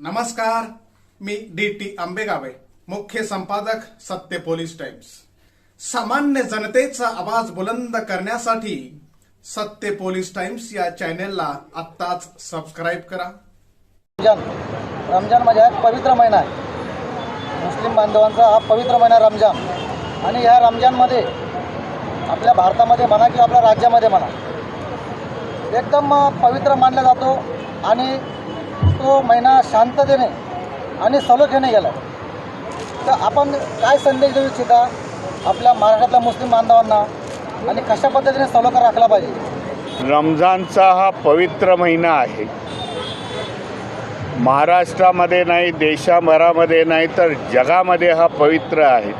नमस्कार मी D T आंबेगावे मुख्य संपादक सत्य पोलीस टाइम्स. सामान्य जनतेचा आवाज बुलंद करण्यासाठी सत्य पोलीस टाइम्स या चॅनेलला आत्ताच सबस्क्राईब करा. रमजान. रमजान म्हणजे हा पवित्र महिना आहे. मुस्लिम बांधवांचा हा पवित्र महिना रमजान. आणि ह्या रमजानमध्ये आपल्या भारतामध्ये म्हणा किंवा आपल्या राज्यामध्ये म्हणा एकदम पवित्र मानला जातो आणि तो महिना शांततेने आणि सलोख्याने गेला तर आपण काय संदेश देऊ इच्छिता आपल्या महाराष्ट्रातल्या मुस्लिम बांधवांना आणि कशा पद्धतीने सलोखा राखला पाहिजे? रमजानचा हा पवित्र महिना आहे. महाराष्ट्रामध्ये नाही देशाभरामध्ये नाही तर जगामध्ये हा पवित्र आहे.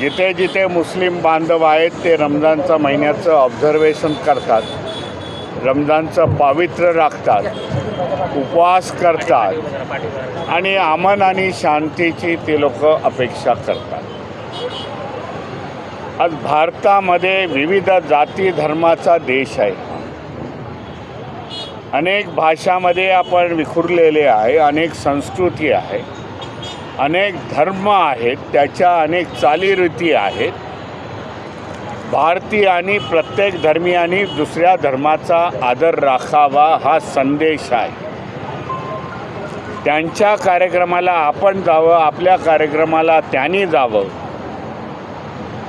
जिथे जिथे मुस्लिम बांधव आहेत ते रमजानचा महिन्याचं ऑब्झर्वेशन करतात. रमजानचं पावित्र्य राखतात उपवास करतात आणि अमन आणि शांतीची ते लोक अपेक्षा करतात. आज भारतामध्ये विविध जाती धर्माचा देश आहे. अनेक भाषामध्ये आपण विखुरलेले आहे अनेक संस्कृती आहे अनेक धर्म आहेत त्याच्या अनेक चालीरीती आहेत. भारतीयांनी प्रत्येक धर्मियांनी दुसऱ्या धर्माचा आदर राखावा हा संदेश आहे. त्यांच्या कार्यक्रमाला आपण जावं आपल्या कार्यक्रमाला त्यांनी जावं.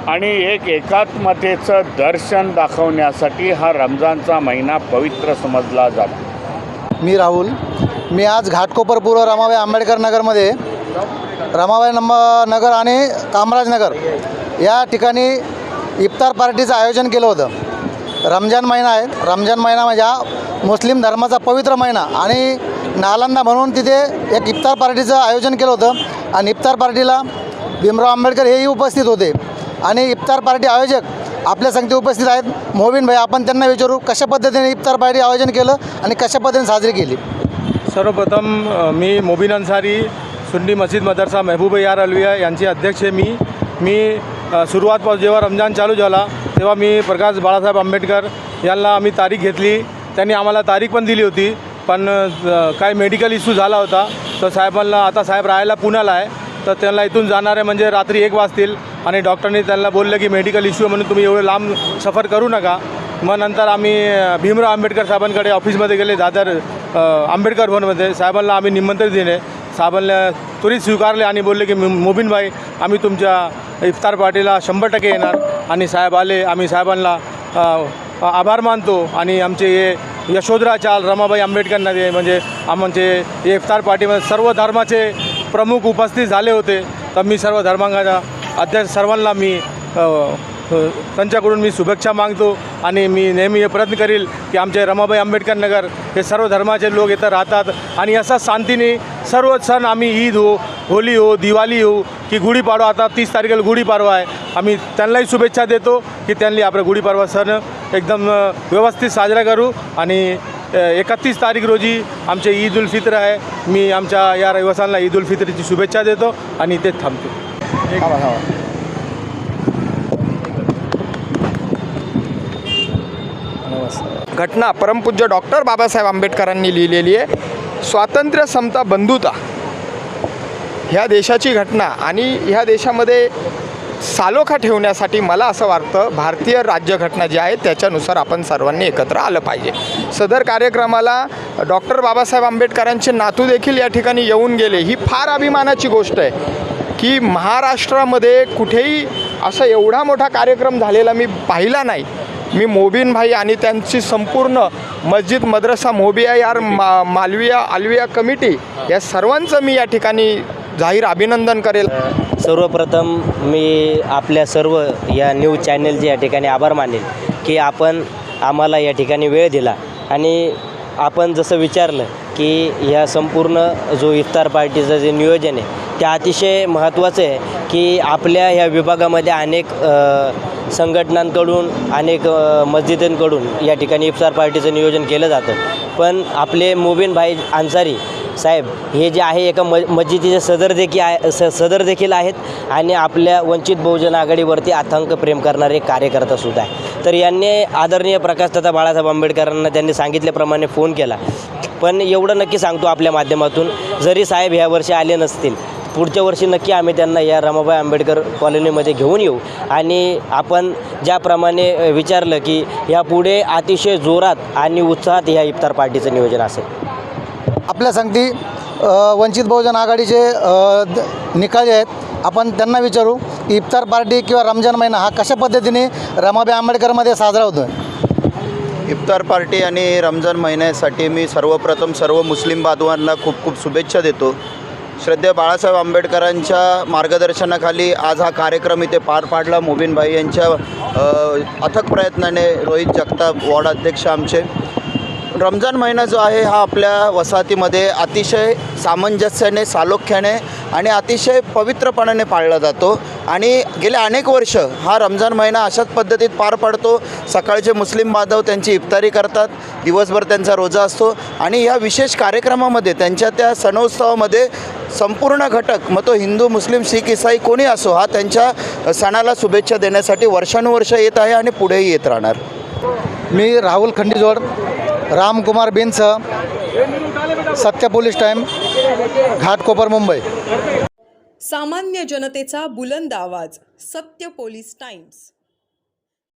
आणि एक एकात्मतेचं दर्शन दाखवण्यासाठी हा रमजानचा महिना पवित्र समजला जातो. मी राहुल. मी आज घाटकोपर पूर्व रमाबाई आंबेडकर नगरमध्ये रमाबाई नंबर नगर आणि कामराज नगर या ठिकाणी इफ्तार पार्टीचं आयोजन केलं होतं. रमजान महिना आहे. रमजान महिना म्हणजे हा मुस्लिम धर्माचा पवित्र महिना. आणि नालंदा म्हणून तिथे एक इफ्तार पार्टीचं आयोजन केलं होतं. आणि इफ्तार पार्टीला भीमराव आंबेडकर हेही उपस्थित होते. आणि इफ्तार पार्टी आयोजक आपल्या संगती उपस्थित आहेत. मोबीन भाई आपण त्यांना विचारू कशा पद्धतीने इफ्तार पार्टी आयोजन केलं आणि कशा पद्धतीने साजरी केली? सर्वप्रथम मी मोबिन अन्सारी सुन्नी मस्जिद मदरसा महबूब यार अलविया यांचे अध्यक्ष मी. मी सुरुवात जेव्हा रमजान चालू झाला तेव्हा मी प्रकाश बाळासाहेब आंबेडकर यांना आम्ही तारीख घेतली. त्यांनी आम्हाला तारीख पण दिली होती पण काही मेडिकल इश्यू झाला होता. तर साहेबांना आता साहेब राहायला पुण्याला आहे तर त्यांना इथून जाणारे म्हणजे रात्री एक वाजतील. आणि डॉक्टरनी त्यांना बोललं की मेडिकल इश्यू आहे म्हणून तुम्ही एवढं लांब सफर करू नका. मग नंतर आम्ही भीमराव आंबेडकर साहेबांकडे ऑफिसमध्ये गेले दादर आंबेडकर भवनमध्ये. साहेबांना आम्ही निमंत्रण दिले. साहेबांना त्वरित स्वीकारले आणि बोलले की मो- आम्ही तुमच्या इफ्तार पार्टीला शंभर टक्के येणार. आणि साहेब आले आम्ही साहेबांना आभार मानतो आणि आमचे हे यशोधरा चाल रमाबाई आंबेडकर नदी म्हणजे आमचे इफ्तार पार्टीमध्ये सर्व धर्माचे प्रमुख उपस्थित झाले होते. तर मी सर्व धर्मांगाच्या अध्यक्ष सर्वांना मी त्यांच्याकडून मी शुभेच्छा मागतो आणि मी नेहमी हे प्रयत्न करील की आमचे रमाबाई आंबेडकर नगर हे सर्व धर्माचे लोक इथं राहतात आणि असा शांतीने सर्व सण आम्ही ईद हो होली हो दिवाळी हो की गुढीपाडवा आता तीस तारखेला गुढीपाडवा आहे. आम्ही त्यांनाही शुभेच्छा देतो की त्यांनी आपला गुढीपाडवा सण एकदम व्यवस्थित साजरा करू. आणि एकतीस तारीख रोजी आमचे ईद उल फित्र आहे. मी आमच्या या रहिवाशांना ईद उल फित्रची शुभेच्छा देतो आणि ते थांबतो. घटना परमपूज्य डॉक्टर बाबासाहेब आंबेडकरांनी लिहिलेली आहे. स्वातंत्र्य समता बंधुता ह्या देशाची घटना आणि ह्या देशामध्ये सालोखा ठेवण्यासाठी मला असं वाटतं भारतीय राज्यघटना जी आहे त्याच्यानुसार आपण सर्वांनी एकत्र आलं पाहिजे. सदर कार्यक्रमाला डॉक्टर बाबासाहेब आंबेडकरांचे नातू देखील या ठिकाणी येऊन गेले. ही फार अभिमानाची गोष्ट आहे की महाराष्ट्रामध्ये कुठेही असा एवढा मोठा कार्यक्रम झालेला मी पाहिला नाही. मी मोबिन भाई आणि त्यांची संपूर्ण मस्जिद मद्रसा मोबिया यार मा मालविया आलविया कमिटी या सर्वांचं मी या ठिकाणी जाहीर अभिनंदन करेल. सर्वप्रथम मी आपल्या सर्व या न्यूज चॅनलचे या ठिकाणी आभार मानेल की आपण आम्हाला या ठिकाणी वेळ दिला. आणि आपण जसं विचारलं की ह्या संपूर्ण जो इफ्तार पार्टीचं जे नियोजन आहे ते अतिशय महत्त्वाचं आहे की आपल्या ह्या विभागामध्ये अनेक संघटनांकडून अनेक अ, मस्जिदींकडून या ठिकाणी इफ्तार पार्टीचं नियोजन केलं जातं. पण आपले मुबीन भाई अन्सारी साहेब हे जे आहे एका म मस्जिदीचे सदर देखील आहे स सदर देखील आहेत आणि आपल्या वंचित बहुजन आघाडीवरती आतंक प्रेम करणारे कार्यकर्तासुद्धा आहे तर यांनी आदरणीय प्रकाश तथा बाळासाहेब आंबेडकरांना त्यांनी सांगितल्याप्रमाणे फोन केला. पण एवढं नक्की सांगतो आपल्या माध्यमातून जरी साहेब ह्या वर्षी आले नसतील पुढच्या वर्षी नक्की आम्ही त्यांना या रमाबाई आंबेडकर कॉलनीमध्ये घेऊन येऊ. आणि आपण ज्याप्रमाणे विचारलं की ह्यापुढे अतिशय जोरात आणि उत्साहात ह्या इफ्तार पार्टीचं नियोजन असेल. आपल्या सांगती वंचित बहुजन आघाडीचे निकाल जे आहेत. आपण त्यांना विचारू की इफ्तार पार्टी किंवा रमजान महिना हा कशा पद्धतीने रमाबाई आंबेडकरमध्ये साजरा होतो इफ्तार पार्टी आणि रमजान महिन्यासाठी मी सर्वप्रथम सर्व मुस्लिम बांधवांना खूप खूप शुभेच्छा देतो. श्रद्धेय बाळासाहेब आंबेडकरांच्या मार्गदर्शनाखाली आज हा कार्यक्रम इथे पार पाडला. मोबिनभाई यांच्या अथक प्रयत्नाने रोहित जगताप वॉर्ड अध्यक्ष आमचे. रमजान महिना जो आहे हा आपल्या वसाहतीमध्ये अतिशय सामंजस्याने सालोख्याने आणि अतिशय पवित्रपणाने पाळला जातो. आणि गेल्या अनेक वर्ष हा रमजान महिना अशाच पद्धतीत पार पडतो. सकाळचे मुस्लिम बांधव त्यांची इफ्तारी करतात. दिवसभर त्यांचा रोजा असतो. आणि या विशेष कार्यक्रमामध्ये त्यांच्या त्या सणोत्सवामध्ये संपूर्ण घटक मग तो हिंदू मुस्लिम शीख इसाई कोणी असो हा त्यांच्या सणाला शुभेच्छा देण्यासाठी वर्षानुवर्ष येत आहे आणि पुढेही येत राहणार. मी राहुल खंडीजोड रामकुमार बिनसह सत्य पोलीस टाईम घाटकोपर मुंबई. सामान्य जनतेचा बुलंद आवाज सत्य पोलीस टाइम्स.